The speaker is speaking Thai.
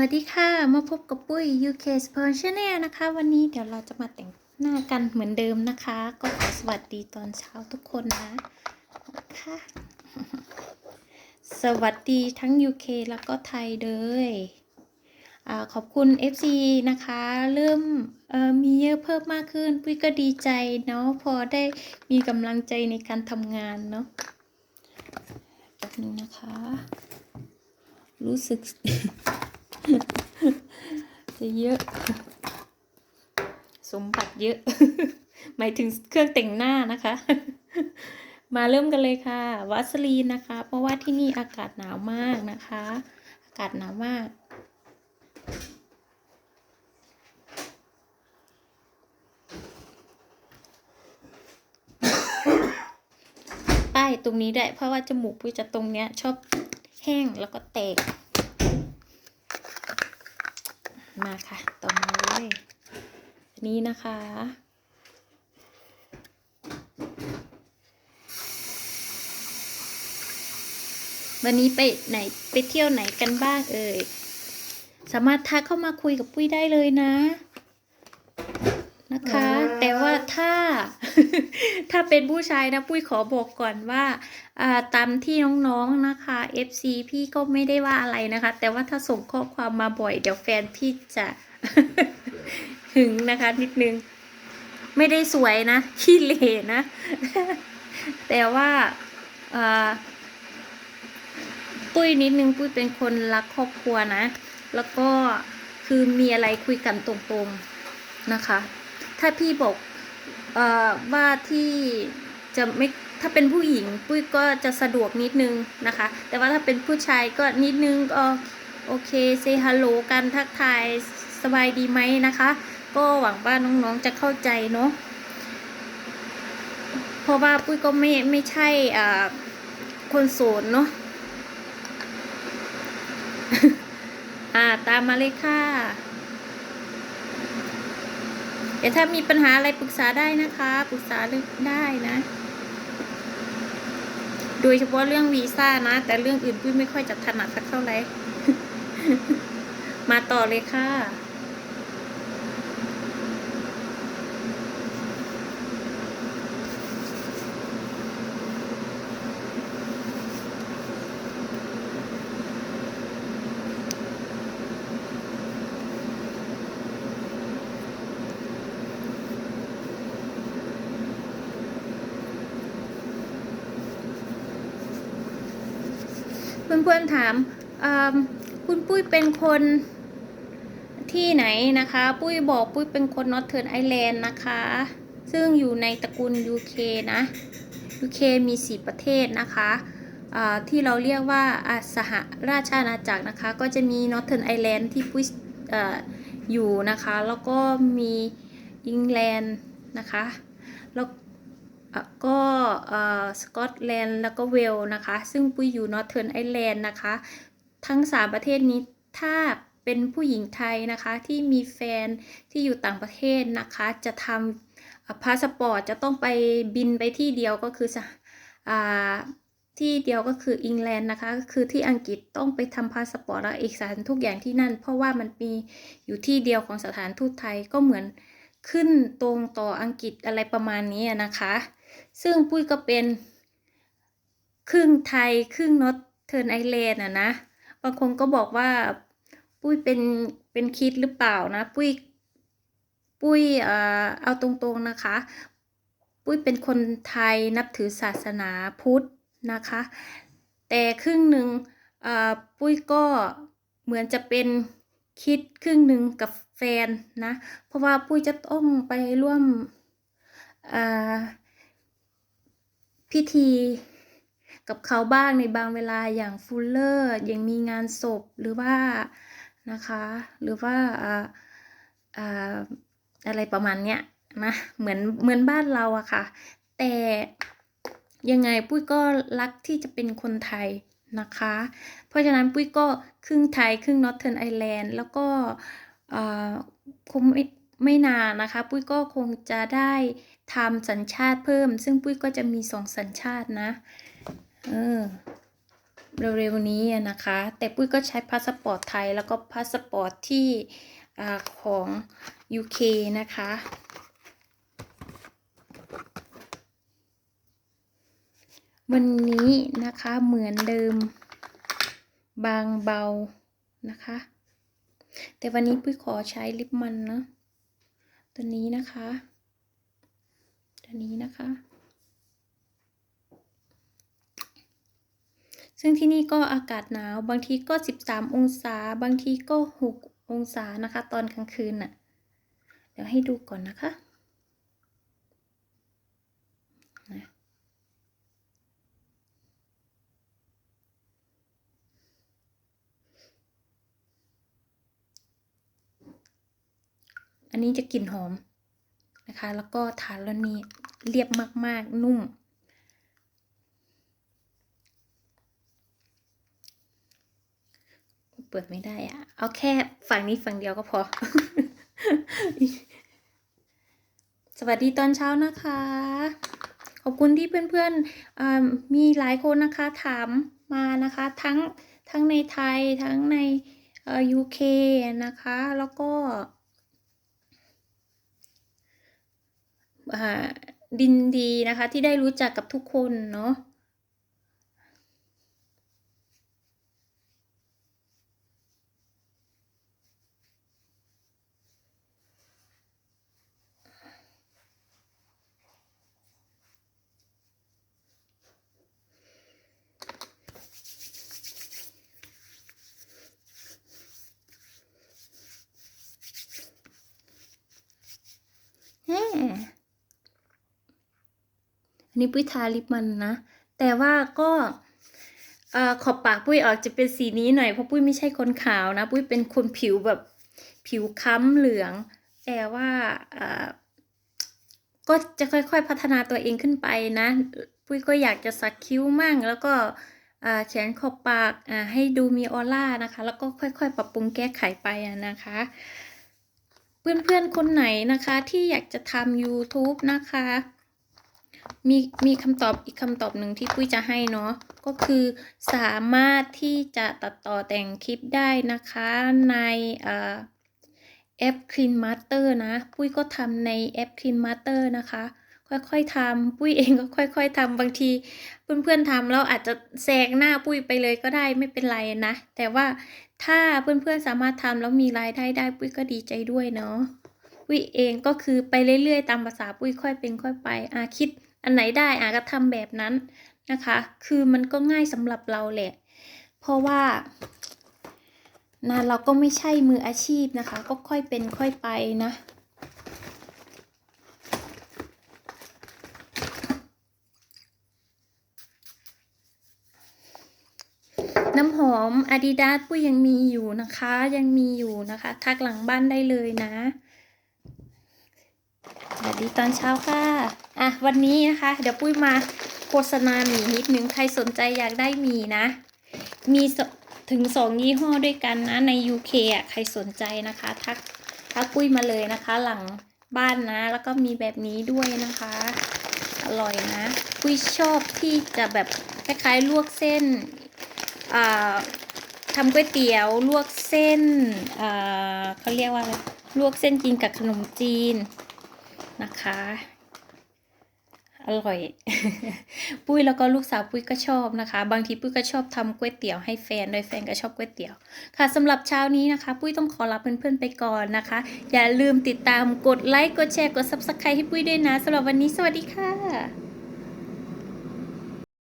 วัสดีค่ะ มาพบกับปุ้ย UK Sport Channel นะคะ วันนี้เดี๋ยวเราจะมาแต่งหน้ากันเหมือนเดิมนะคะ ก็ขอสวัสดีตอนเช้าทุกคนนะค่ะสวัสดีทั้ง UK แล้วก็ไทยเลยอขอบคุณ FC นะคะ เริ่มมีเยอะเพิ่มมากขึ้น ปุ้ยก็ดีใจเนาะพอได้มีกำลังใจในการทำงานเนาะแป๊บนึงนะคะ รู้สึก จะเยอะ สมบัติเยอะ หมายถึงเครื่องแต่งหน้านะคะ มาเริ่มกันเลยค่ะ วัสลีนนะคะ เพราะว่าที่นี่อากาศหนาวมากนะคะ อากาศหนาวมากป้ายตรงนี้ได้เพราะว่าจมูกปุ้ยจะตรงเนี้ยชอบแห้งแล้วก็แตก มาค่ะ ต่อมาเลยอันนี้นะคะ วันนี้ไปไหนไปเที่ยวไหนกันบ้างเอ่ย สามารถทักเข้ามาคุยกับปุ้ยได้เลยนะ นะคะ แต่ว่าถ้า ถ้าเป็นผู้ชายนะปุ้ยขอบอกก่อนว่าตามที่น้องๆนะคะ FC พี่ก็ไม่ได้ว่าอะไรนะคะ แต่ว่าถ้าส่งข้อความมาบ่อยเดี๋ยวแฟนพี่จะหึงนะคะ นิดนึง ไม่ได้สวยนะขี้เหร่นะ แต่ว่าปุ้ยนิดนึงปุ้ยเป็นคนรักครอบครัวนะ แล้วก็คือมีอะไรคุยกันตรงๆนะคะ ถ้าพี่บอก ว่าที่จะไม่ถ้าเป็นผู้หญิงปุ้ยก็จะสะดวกนิดนึงนะคะ แต่ว่าถ้าเป็นผู้ชายก็นิดนึงก็โอเคเซฮัลโหลกันทักทายสบายดีไหมนะคะ ก็หวังว่าน้องๆจะเข้าใจเนาะเพราะว่าปุ้ยก็ไม่ไม่ใช่อ่าคนโสดเนาะอ่าตามมาเลยค่ะ เดี๋ยวถ้ามีปัญหาอะไรปรึกษาได้นะคะปรึกษาได้นะ โดยเฉพาะเรื่องวีซ่านะ แต่เรื่องอื่นปุ้ยไม่ค่อยจะถนัดสักเท่าไหร่มาต่อเลยค่ะ เพื่อนๆถามอ่าคุณปุ้ยเป็นคนที่ไหนนะคะ ปุ้ยบอกปุ้ยเป็นคนนอตเทิร์นไอแลนด์นะคะ ซึ่งอยู่ในตระกูล UK นะ UK มี 4 ประเทศนะคะอ่าที่เราเรียกว่าอาสหราชอาณาจักรนะคะ ก็จะมีนอตเทิร์นไอแลนด์ที่ปุ้ยอออยู่นะคะ แล้วก็มีอังกฤษนะคะ ก็สกอตแลนด์แล้วก็เวลนะคะ ซึ่งปุ้ยอยู่นอร์เทิร์นไอแลนด์นะคะ ทั้ง 3 ประเทศนี้ถ้าเป็นผู้หญิงไทยนะคะที่มีแฟนที่อยู่ต่างประเทศนะคะ จะทำพาสปอร์ตจะต้องไปบินไปที่เดียวก็คืออที่เดียวก็คืออังกฤษนะคะก็คือที่อังกฤษต้องไปทำพาสปอร์ตและเอกสารทุกอย่างที่นั่น เพราะว่ามันมีอยู่ที่เดียวของสถานทูตไทยก็เหมือนขึ้นตรงต่ออังกฤษอะไรประมาณนี้นะคะ ซึ่งปุ้ยก็เป็นครึ่งไทยครึ่งนอตเทิร์นไอแลนด์อะนะ บางคนก็บอกว่าปุ้ยเป็นเป็นคิดหรือเปล่านะ ปุ้ยปุ้ยเอ่อเอาตรงๆนะคะ ปุ้ยเป็นคนไทยนับถือศาสนาพุทธนะคะ แต่ครึ่งหนึ่งเออปุ้ยก็เหมือนจะเป็นคิดครึ่งหนึ่งกับแฟนนะ เพราะว่าปุ้ยจะต้องไปร่วมอ่า พิธีกับเขาบ้างในบางเวลาอย่างฟูลเลอร์ย่างมีงานศพหรือว่านะคะหรือว่าอ่าอะไรประมาณเนี้ยนะเหมือนเหมือนบ้านเราอะค่ะ แต่ยังไงปุ้ยก็รักที่จะเป็นคนไทยนะคะ เพราะฉะนั้นปุ้ยก็ครึ่งไทย ครึ่งนอตเทิร์นไอแลนด์แล้วก็คงไม่ ไม่นานนะคะ ปุ้ยก็คงจะได้ทำสัญชาติเพิ่ม ซึ่งปุ้ยก็จะมีสองสัญชาตินะ เออเร็วๆนี้นะคะ แต่ปุ้ยก็ใช้พาสปอร์ตไทยแล้วก็พาสปอร์ตที่อของ UK นะคะ วันนี้นะคะเหมือนเดิมบางเบานะคะ แต่วันนี้ปุ้ยขอใช้ลิปมันนะ ตัวนี้นะคะ ตัวนี้นะคะ ซึ่งที่นี่ก็อากาศหนาวบางทีก็ 13 องศา บางทีก็ 6 องศานะคะ ตอนกลางคืนน่ะ เดี๋ยวให้ดูก่อนนะคะนะ อันนี้จะกลิ่นหอมนะคะ แล้วก็ทานแล้วนี่เรียบมาก ๆ นุ่ม เปิดไม่ได้อะเอาแค่ฝั่งนี้ฝั่งเดียวก็พอ สวัสดีตอนเช้านะคะ ขอบคุณที่เพื่อนๆมีหลายคนนะคะถามมานะคะทั้งทั้งในไทยทั้งในเอ่อ UK นะคะ แล้วก็อ่า ดินดีนะคะ ที่ได้รู้จักกับทุกคนเนาะ แฮ่ อันนี้ปุ้ยทาลิปมันนะ แต่ว่าก็ขอบปากปุ้ยออกจะเป็นสีนี้หน่อยเพราะปุ้ยไม่ใช่คนขาวนะ ปุ้ยเป็นคนผิวแบบผิวค้ำเหลือง แต่ว่าก็จะค่อยๆพัฒนาตัวเองขึ้นไปนะ ปุ้ยก็อยากจะสักคิ้วมั่ง แล้วก็เขียนขอบปากให้ดูมีออร่านะคะ แล้วก็ค่อยๆ ปรับปรุงแก้ไขไปนะคะ เพื่อนๆคนไหนนะคะที่อยากจะทำ YouTube นะคะ มีมีคำตอบอีกคำตอบหนึ่งที่ปุ้ยจะให้เนาะก็คือสามารถที่จะตัดต่อแต่งคลิปได้นะคะในแอป Clean Master นะปุ้ยก็ทำในแอป Clean Master นะคะ ค่อยๆทำปุ้ยเองก็ค่อย ๆทำบางที เพื่อนๆทำแล้วอาจจะแซงหน้าปุ้ยไปเลยก็ได้ไม่เป็นไรนะ แต่ว่าถ้าเพื่อนๆสามารถทำแล้วมีรายได้ได้ปุ้ยก็ดีใจด้วยเนาะปุ้ยเองก็คือไปเรื่อยๆ ตามภาษาปุ้ยค่อยเป็นค่อยไปอะคิด อันไหนได้อะก็ทำแบบนั้นนะคะ คือมันก็ง่ายสำหรับเราแหละ เพราะว่านะเราก็ไม่ใช่มืออาชีพนะคะ ก็ค่อยเป็นค่อยไปนะ น้ำหอม Adidas ปุ้ยยังมีอยู่นะคะ ยังมีอยู่นะคะ ทักหลังบ้านได้เลยนะ สวัสดีตอนเช้าค่ะ อะ วันนี้นะคะ เดี๋ยวปุ้ยมาโฆษณาหมีนิดนึง ใครสนใจอยากได้หมีนะ มีถึงสองยี่ห้อด้วยกันนะ ใน UK อะ ใครสนใจนะคะ ทักทักปุ้ยมาเลยนะคะ หลังบ้านนะ แล้วก็มีแบบนี้ด้วยนะคะ อร่อยนะ ปุ้ยชอบที่จะแบบคล้ายๆลวกเส้น อ่าทำก๋วยเตี๋ยว ลวกเส้น อ่าเขาเรียกว่าอะไร ลวกเส้นกินกับขนมจีน นะคะ อร่อย ปุ้ยแล้วก็ลูกสาวปุ้ยก็ชอบนะคะ บางทีปุ้ยก็ชอบทำก๋วยเตี๋ยวให้แฟนโดยแฟนก็ชอบก๋วยเตี๋ยว ค่ะสำหรับเช้านี้นะคะ ปุ้ยต้องขอลาเพื่อนๆไปก่อนนะคะ อย่าลืมติดตามกดไลค์กดแชร์กดซับสไครต์ให้ปุ้ยด้วยนะสำหรับวันนี้สวัสดีค่ะ